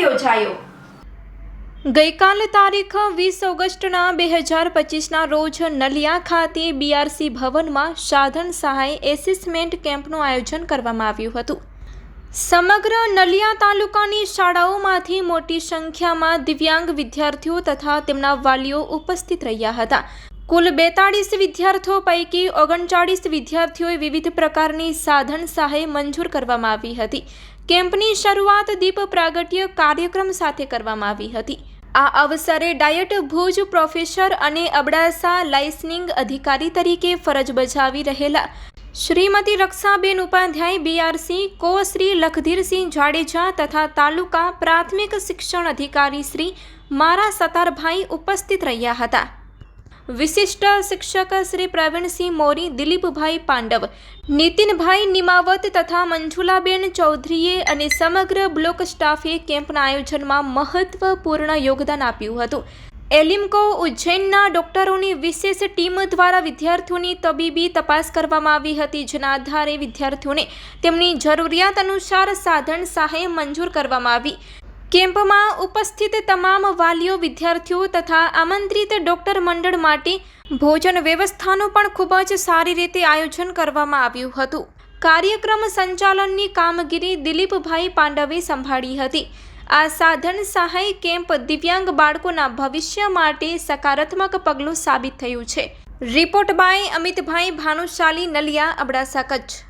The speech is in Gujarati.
યોજાયો? ગઈકાલ તારીખ વીસ ઓગસ્ટના બે હજાર પચીસના રોજ નલિયા ખાતે બીઆરસી ભવનમાં સાધન સહાય એસેસમેન્ટ કેમ્પનું આયોજન કરવામાં આવ્યું હતું. સમગ્ર નલિયા તાલુકાની શાળાઓમાંથી મોટી સંખ્યામાં દિવ્યાંગ વિદ્યાર્થીઓ તથા તેમના વાલીઓ ઉપસ્થિત રહ્યા હતા. કુલ બેતાળીસ વિદ્યાર્થીઓ પૈકી ઓગણચાળીસ વિદ્યાર્થીઓએ વિવિધ પ્રકારની સાધન સહાય મંજૂર કરવામાં આવી હતી. કેમ્પની શરૂઆત દીપ પ્રાગટ્ય કાર્યક્રમ સાથે કરવામાં આવી હતી. આ અવસરે ડાયટ ભુજ પ્રોફેસર અને અબડાસા લાઇસનિંગ અધિકારી તરીકે ફરજ બજાવી રહેલા શ્રીમતી રક્ષાબેન ઉપાધ્યાય બીઆરસી કો શ્રી લખધીરસિંહ જાડેજા તથા તાલુકા પ્રાથમિક શિક્ષણ અધિકારી શ્રી મારા સતારભાઈ ઉપસ્થિત રહ્યા હતા. વિશિષ્ટ શિક્ષક શ્રી પ્રવીણસિંહ મોરી, દિલીપભાઈ પાંડવ, નીતિનભાઈ નિમાવત તથા મંજુલાબેન ચૌધરીએ અને સમગ્ર બ્લોક સ્ટાફે કેમ્પના આયોજનમાં મહત્વપૂર્ણ યોગદાન આપ્યું હતું. એલિમ્કો ઉજ્જૈનના ડોક્ટરોની વિશેષ ટીમ દ્વારા વિદ્યાર્થીઓની તબીબી તપાસ કરવામાં આવી હતી, જેના આધારે વિદ્યાર્થીઓને તેમની જરૂરિયાત અનુસાર સાધન સહાય મંજૂર કરવામાં આવી. કેમ્પમાં ઉપસ્થિત તમામ વાલીઓ, વિદ્યાર્થીઓ તથા આમંત્રિત ડોક્ટર મંડળ માટે ભોજન વ્યવસ્થાનું પણ ખૂબ જ સારી રીતે આયોજન કરવામાં આવ્યું હતું. કાર્યક્રમ સંચાલનની કામગીરી દિલીપભાઈ પાંડવે સંભાળી હતી. આ સાધન સહાય કેમ્પ દિવ્યાંગ બાળકોના ભવિષ્ય માટે સકારાત્મક પગલું સાબિત થયું છે. Report by Amitbhai Bhanushali, Naliya, Abdasa, Kutch.